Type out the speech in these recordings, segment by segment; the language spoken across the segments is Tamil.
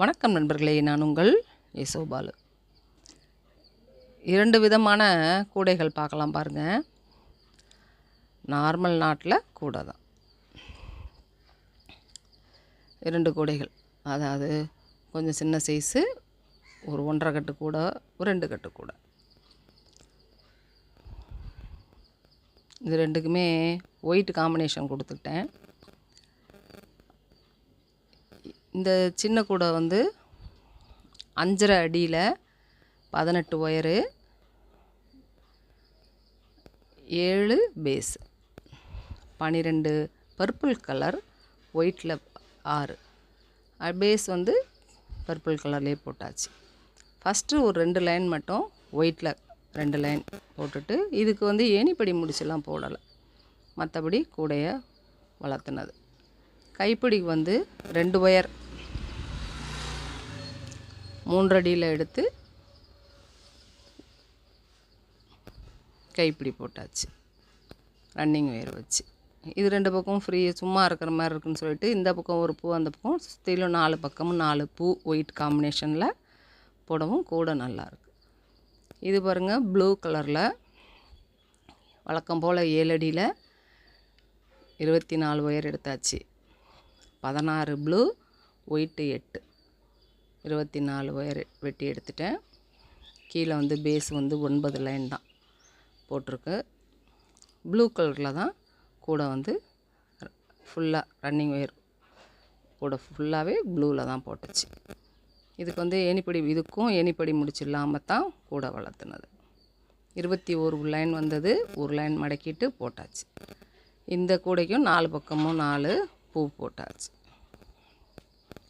வணக்கம் நண்பர்களே நான் உங்கள் யசோபாலு இரண்டு விதமான கூடைகள் பார்க்கலாம் பாருங்கள் நார்மல் நாட்டில் கூடை தான். இரண்டு கூடைகள். அதாவது கொஞ்சம் சின்ன சைஸு ஒரு ஒன்றரை கட்டு கூடை ஒரு ரெண்டு கட்டு கூடை. இது ரெண்டுக்குமே ஒயிட் காம்பினேஷன் கொடுத்துட்டேன் இந்த சின்ன கூடை வந்து அஞ்சரை அடியில் பதினெட்டு ஒயரு ஏழு பேஸ் பன்னிரெண்டு பர்பிள் கலர் ஒயிட்டில் ஆறு. பேஸ் வந்து பர்பிள் கலர்லேயே போட்டாச்சு. ஃபஸ்ட்டு ஒரு ரெண்டு லைன் மட்டும் ஒயிட்டில் ரெண்டு லைன் போட்டுட்டு இதுக்கு வந்து ஏணிப்படி முடிச்செல்லாம் போடலை. மற்றபடி கூடைய வளர்த்துனது. கைப்பிடிக்கு வந்து ரெண்டு ஒயர் மூன்றடியில் எடுத்து கைப்பிடி போட்டாச்சு. ரன்னிங் ஒயர் வச்சு. இது ரெண்டு பக்கம் ஃப்ரீ சும்மா இருக்கிற மாதிரி இருக்குன்னு சொல்லிட்டு இந்த பக்கம் ஒரு பூ அந்த பக்கம் சுற்றிலும் நாலு பக்கமும் நாலு பூ ஒயிட் காம்பினேஷனில் போடவும் கூட நல்லாயிருக்கு இது பாருங்கள் ப்ளூ கலரில் வழக்கம் போல் ஏழு அடியில் இருபத்தி நாலு ஒயர் எடுத்தாச்சு. பதினாறு ப்ளூ ஒயிட்டு எட்டு. இருபத்தி நாலு ஒயர் வெட்டி எடுத்துட்டேன். கீழே வந்து பேஸ் வந்து ஒன்பது லைன் தான் போட்டிருக்கு. ப்ளூ கலரில் தான் கூட வந்து ஃபுல்லாக ரன்னிங் ஒயர் கூட ஃபுல்லாகவே ப்ளூவில் தான் போட்டுச்சு. இதுக்கு வந்து ஏனிப்படி இதுக்கும் ஏனிப்படி முடிச்சு இல்லாமல் தான் கூட வளர்த்துனது. இருபத்தி ஒரு லைன் வந்தது ஒரு லைன் மடக்கிட்டு போட்டாச்சு. இந்த கூடைக்கும் நாலு பக்கமும் நாலு பூ போட்டாச்சு.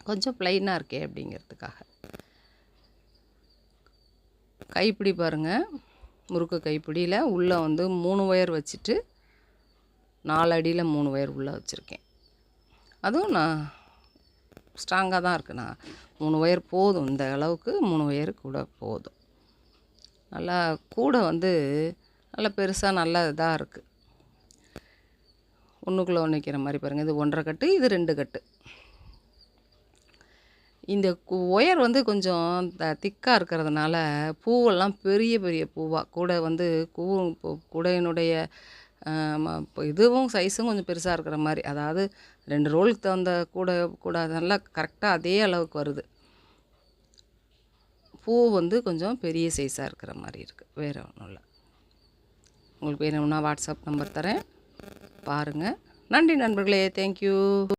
கொஞ்சம் ப்ளைனாக இருக்கே அப்படிங்கிறதுக்காக. கைப்பிடி பாருங்கள் முறுக்கு கைப்பிடியில் உள்ளே வந்து மூணு ஒயர் வச்சுட்டு நாலு அடியில் மூணு ஒயர் உள்ளே வச்சுருக்கேன். அதுவும் நான் ஸ்ட்ராங்காக தான் இருக்கு. நான் மூணு ஒயர் போதும். இந்த அளவுக்கு மூணு ஒயர் கூட போதும். நல்லா கூட வந்து நல்லா பெருசாக நல்லா இதாக இருக்குது ஒன்றுக்குள்ளே ஒன்று வைக்கிற மாதிரி பாருங்கள் இது ஒன்றரை கட்டு இது ரெண்டு கட்டு. இந்த ஒயர் வந்து கொஞ்சம் திக்காக இருக்கிறதுனால பூவெல்லாம் பெரிய பெரிய பூவாக கூட வந்து கூ கூடையினுடைய இதுவும் சைஸும் கொஞ்சம் பெருசாக இருக்கிற மாதிரி. அதாவது ரெண்டு ரோலுக்கு தகுந்த கூட கூட நல்லா கரெக்டாக அதே அளவுக்கு வருது. பூ வந்து கொஞ்சம் பெரிய சைஸாக இருக்கிற மாதிரி இருக்குது வேறு ஒன்றும் இல்லை. உங்களுக்கு வேணும்னா வாட்ஸ்அப் நம்பர் தரேன். பாருங்கள் நன்றி நண்பர்களே. தேங்க்யூ